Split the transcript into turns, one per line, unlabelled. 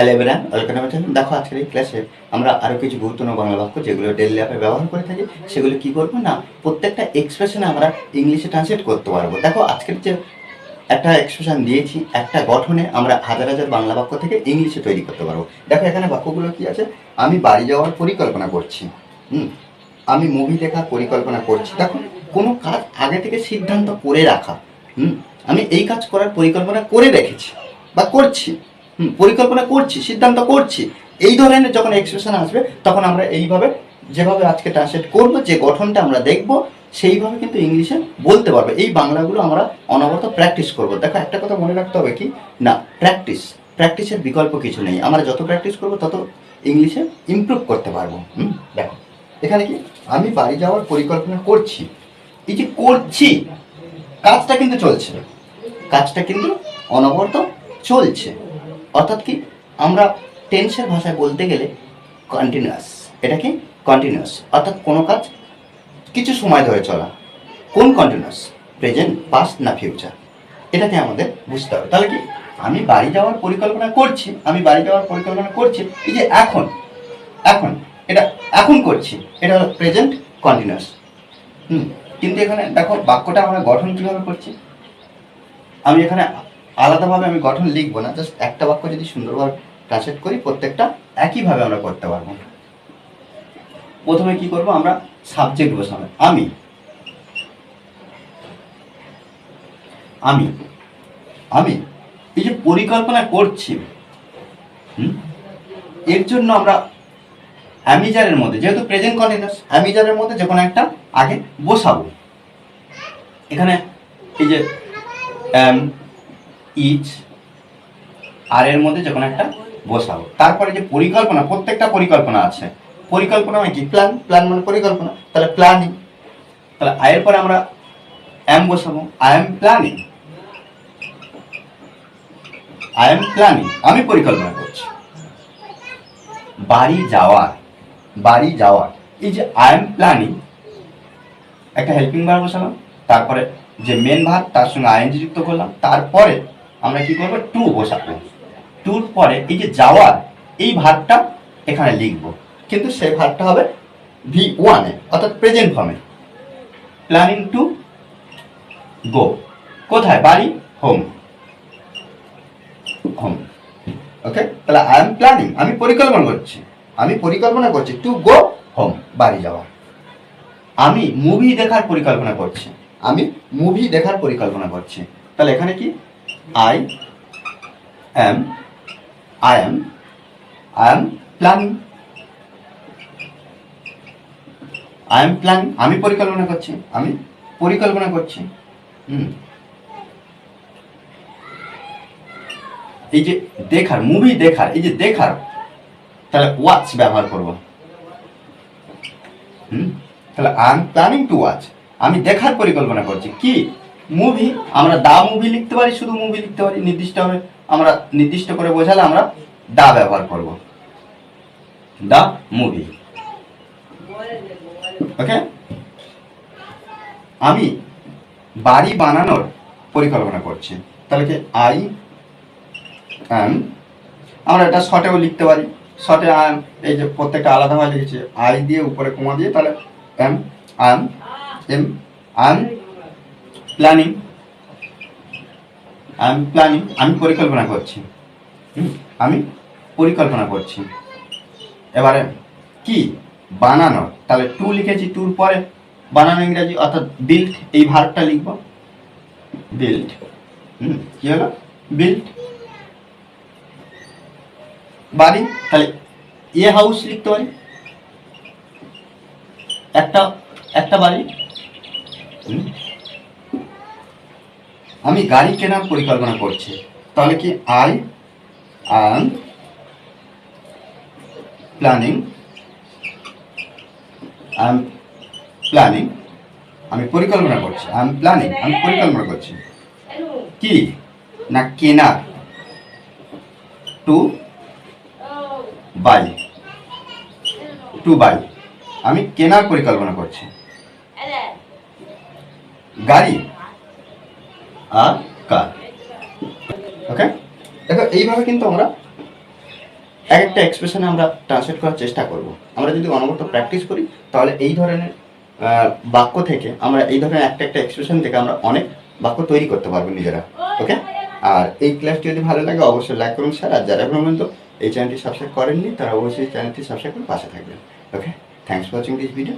Hello everyone welcome দেখো, আজকের এই ক্লাসে আমরা আরও কিছু গুরুত্বপূর্ণ বাংলা বাক্য যেগুলো ডেইলি লাইফে ব্যবহার করে থাকি, সেগুলো কি করব না, প্রত্যেকটা এক্সপ্রেশনে আমরা ইংলিশে ট্রান্সলেট করতে পারব। দেখো, আজকের যে একটা এক্সপ্রেশন দিয়েছি, একটা গঠনে আমরা হাজার হাজার বাংলা বাক্য থেকে ইংলিশে তৈরি করতে পারব। দেখো, এখানে বাক্যগুলো কি আছে? আমি বাড়ি যাওয়ার পরিকল্পনা করছি। হুম, আমি মুভি দেখার পরিকল্পনা করছি। দেখো, কোনো কাজ আগে থেকে সিদ্ধান্ত করে রাখা, হুম, আমি এই কাজ করার পরিকল্পনা করে রেখেছি বা করছি। পরিকল্পনা করছি, সিদ্ধান্ত করছি। এই ধরনের যখন এক্সপ্রেশন আসবে, তখন আমরা এইভাবে, যেভাবে আজকে ট্রান্সলেট করব, যে গঠনটা আমরা দেখব, সেইভাবে কিন্তু ইংলিশে বলতে পারবে। এই বাংলাগুলো আমরা অনবরত প্র্যাকটিস করব। দেখো, একটা কথা মনে রাখতে হবে কি? না প্র্যাকটিস প্র্যাকটিসের বিকল্প কিছু নেই। আমরা যত প্র্যাকটিস করব, তত ইংলিশে ইমপ্রুভ করতে পারব। হুম, দেখো, এখানে কি? আমি বাড়ি যাওয়ার পরিকল্পনা করছি। এই যে করছি, কাজটা কিন্তু চলছে। কাজটা কিন্তু অনবরত চলছে। অর্থাৎ কি, আমরা টেন্সের ভাষায় বলতে গেলে কন্টিনিউয়াস এটা কি? কন্টিনিউয়াস অর্থাৎ কোনো কাজ কিছু সময় ধরে চলা। কোন কন্টিনিউয়াস প্রেজেন্ট পাস্ট না ফিউচার এটাকে আমাদের বুঝতে হবে। তাহলে কি, আমি বাড়ি যাওয়ার পরিকল্পনা করছি, আমি বাড়ি যাওয়ার পরিকল্পনা করছি, এই যে এখন এখন, এটা এখন করছি, এটা হলো প্রেজেন্ট কন্টিনিউয়াস হুম, কিন্তু এখানে দেখো, বাক্যটা আমরা গঠন কীভাবে করছি? আমি এখানে আলাদাভাবে আমি গঠন লিখব না জাস্ট একটা বাক্য যদি সুন্দরভাবে ট্রান্সলেট করি, প্রত্যেকটা একইভাবে আমরা করতে পারব। প্রথমে কি করব আমরা? সাবজেক্ট বসাবো। আমি। আমি। আমি। এই যে পরিকল্পনা করছি এর জন্য আমরা অ্যামিজারের মধ্যে, যেহেতু প্রেজেন্ট কন্টিনিউয়াস অ্যামিজারের মধ্যে যে কোনো একটা আগে বসাবো। এখানে এই যে ইচ, আর এর মধ্যে যে কোনো একটা বসাবো। তারপরে যে পরিকল্পনা, প্রত্যেকটা পরিকল্পনা আছে। পরিকল্পনা মানে কি? প্ল্যান প্ল্যান মানে পরিকল্পনা। তাহলে প্ল্যানিং তাহলে আয়ের পরে আমরা এম বসাবো। I am planning I am planning আমি পরিকল্পনা করছি। বাড়ি যাওয়ার বাড়ি যাওয়ার। এই যে আই এম প্ল্যানিং একটা হেল্পিং ভার বসালাম। তারপরে যে মেন ভার তার সঙ্গে আইএনজি যুক্ত করলাম। তারপরে আমরা কি করব? টু বসাবো। টুর পরে এই যে যাওয়ার, এই ভারটা এখানে লিখব। কিন্তু সেই ভারটা হবে ভি ওয়ানে অর্থাৎ প্রেজেন্ট ফর্মে প্ল্যানিং টু গো কোথায়? বাড়ি? হোম হোম ওকে তাহলে আই এম প্ল্যানিং আমি পরিকল্পনা করছি। আমি পরিকল্পনা করছি টু গো হোম বাড়ি যাওয়া। আমি মুভি দেখার পরিকল্পনা করছি। আমি মুভি দেখার পরিকল্পনা করছি। তাহলে এখানে কি? I am I am I am planning I am planning আমি পরিকল্পনা করছি। আমি পরিকল্পনা করছি। এই যে দেখার মুভি দেখার, এই যে দেখার, তাহলে ওয়াচ ব্যবহার করব। হুম। তাহলে I am planning to watch আমি দেখার পরিকল্পনা করছি। কি? মুভি আমরা দা মুভি লিখতে পারি, শুধু মুভি লিখতে পারি নির্দিষ্টভাবে আমরা, নির্দিষ্ট করে বোঝালে আমরা দা ব্যবহার করব। দা মুভি ওকে আমি বাড়ি বানানোর পরিকল্পনা করছি। তাহলে কি আই অ্যাম আমরা এটা শর্টেও লিখতে পারি। শর্টে আম এই যে প্রত্যেকটা আলাদাভাবে লিখেছি আই দিয়ে উপরে কমা দিয়ে তাহলে am am am am planning I am planning আমি পরিকল্পনা করছি। আমি পরিকল্পনা করছি। এবারে কি? বানানো। তাহলে টু লিখেছি টুর পরে বানানো ইংরেজি, অর্থাৎ বিল্ড এই ভার্বটা লিখব। বিল্ড হুম, কি হলো? বিল্ড বাড়ি, তাহলে এ হাউস লিখতে পারি। একটা একটা বাড়ি, হুম। আমি গাড়ি কেনার পরিকল্পনা করছি। তাহলে কি I am planning? I am planning? আমি পরিকল্পনা করছি। I am planning? আমি পরিকল্পনা করছি। কি? না কেনার। To buy. To buy. আমি কেনার পরিকল্পনা করছি। গাড়ি? আর কার ওকে দেখো, এইভাবে কিন্তু আমরা এক একটা এক্সপ্রেশনে আমরা ট্রান্সলেট করার চেষ্টা করব। আমরা যদি অনবরত প্র্যাকটিস করি, তাহলে এই ধরনের বাক্য থেকে আমরা এই ধরনের একটা একটা এক্সপ্রেশন থেকে আমরা অনেক বাক্য তৈরি করতে পারব নিজেরা। ওকে আর এই ক্লাসটি যদি ভালো লাগে, অবশ্যই লাইক করুন স্যার আর যারা এখনও পর্যন্ত এই চ্যানেলটি সাবস্ক্রাইব করেননি, তারা অবশ্যই চ্যানেলটি সাবস্ক্রাইব করে পাশে থাকবেন। Okay thanks for watching this video